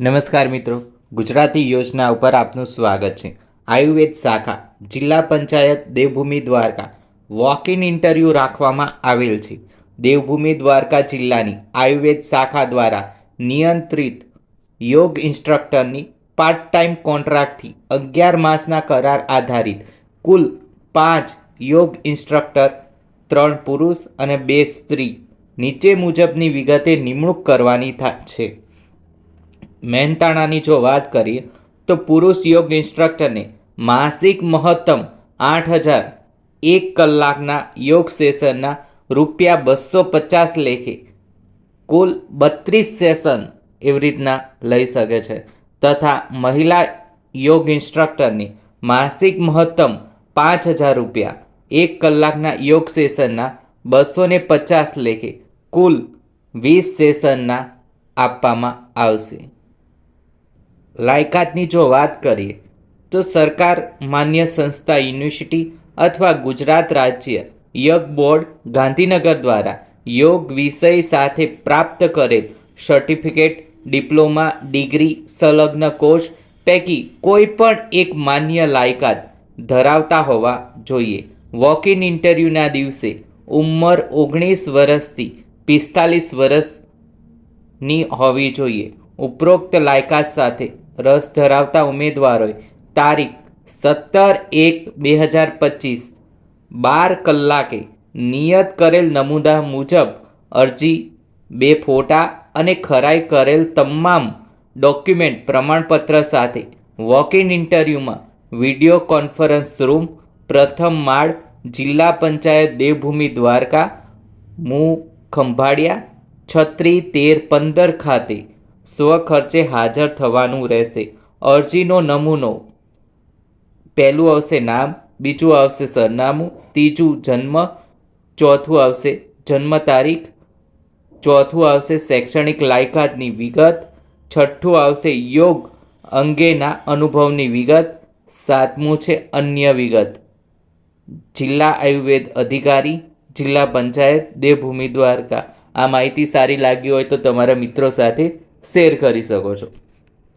નમસ્કાર મિત્રો, ગુજરાતી યોજના ઉપર આપનું સ્વાગત છે. આયુર્વેદ શાખા, જિલ્લા panchayat, Devbhoomi Dwarka. Walk in interview રાખવામાં આવેલ છે. દેવભૂમિ દ્વારકા જિલ્લાની આયુર્વેદ શાખા દ્વારા નિયંત્રિત યોગ ઇન્સ્ટ્રક્ટરની પાર્ટ ટાઈમ કોન્ટ્રાક્ટથી અગિયાર માસના કરાર આધારિત કુલ પાંચ યોગ ઇન્સ્ટ્રક્ટર, ત્રણ પુરુષ અને બે સ્ત્રી નીચે મુજબની વિગતે નિમણૂક કરવાની છે. મહેનતાણાની જો વાત કરીએ, તો પુરુષ યોગ ઇન્સ્ટ્રક્ટરને માસિક મહત્તમ આઠ હજાર એક કલાકના યોગ સેશનના રૂપિયા બસો પચાસ લેખે કુલ બત્રીસ સેશન એવી રીતના લઈ શકે છે. તથા મહિલા યોગ ઇન્સ્ટ્રક્ટરને માસિક મહત્તમ પાંચ હજાર રૂપિયા એક કલાકના યોગ સેશનના બસો ને પચાસ લેખે કુલ વીસ સેશનના આપવામાં આવશે. લાયકાતની જો વાત કરીએ, તો સરકાર, માન્ય સંસ્થા યુનિવર્સિટી અથવા ગુજરાત રાજ્ય યોગ બોર્ડ ગાંધીનગર દ્વારા યોગ વિષય સાથે પ્રાપ્ત કરેલ સર્ટિફિકેટ, ડિપ્લોમા, ડિગ્રી, સંલગ્ન કોર્સ પૈકી કોઈ પણ એક માન્ય લાયકાત ધરાવતા હોવા જોઈએ. વોક ઇન ઇન્ટરવ્યૂના દિવસે ઉંમર ઓગણીસ વર્ષથી પિસ્તાલીસ વર્ષની હોવી જોઈએ. ઉપરોક્ત લાયકાત સાથે રસ ધરાવતા ઉમેદવારોએ તારીખ સત્તર એક બે હજાર પચીસ, બાર કલાકે નિયત કરેલ નમૂના મુજબ અરજી, બે ફોટા અને ખરાઈ કરેલ તમામ ડોક્યુમેન્ટ પ્રમાણપત્ર સાથે વોક ઇન ઇન્ટરવ્યૂમાં વીડિયો કોન્ફરન્સ રૂમ, પ્રથમ માળ, જિલ્લા પંચાયત દેવભૂમિ દ્વારકા, મુ ખંભાળિયા, છત્રી તેર પંદર ખાતે સ્વખર્ચે હાજર થવાનું રહેશે. અરજીનો નમૂનો. પહેલું આવશે નામ, બીજું આવશે સરનામું, ત્રીજું જન્મ, ચોથું આવશે જન્મ તારીખ, ચોથું આવશે શૈક્ષણિક લાયકાતની વિગત, છઠ્ઠું આવશે યોગ અંગેના અનુભવની વિગત, સાતમું છે અન્ય વિગત. જિલ્લા આયુર્વેદ અધિકારી, જિલ્લા પંચાયત, દેવભૂમિ દ્વારકા. આ માહિતી સારી લાગી હોય તો તમારા મિત્રો સાથે શેર કરી શકો છો.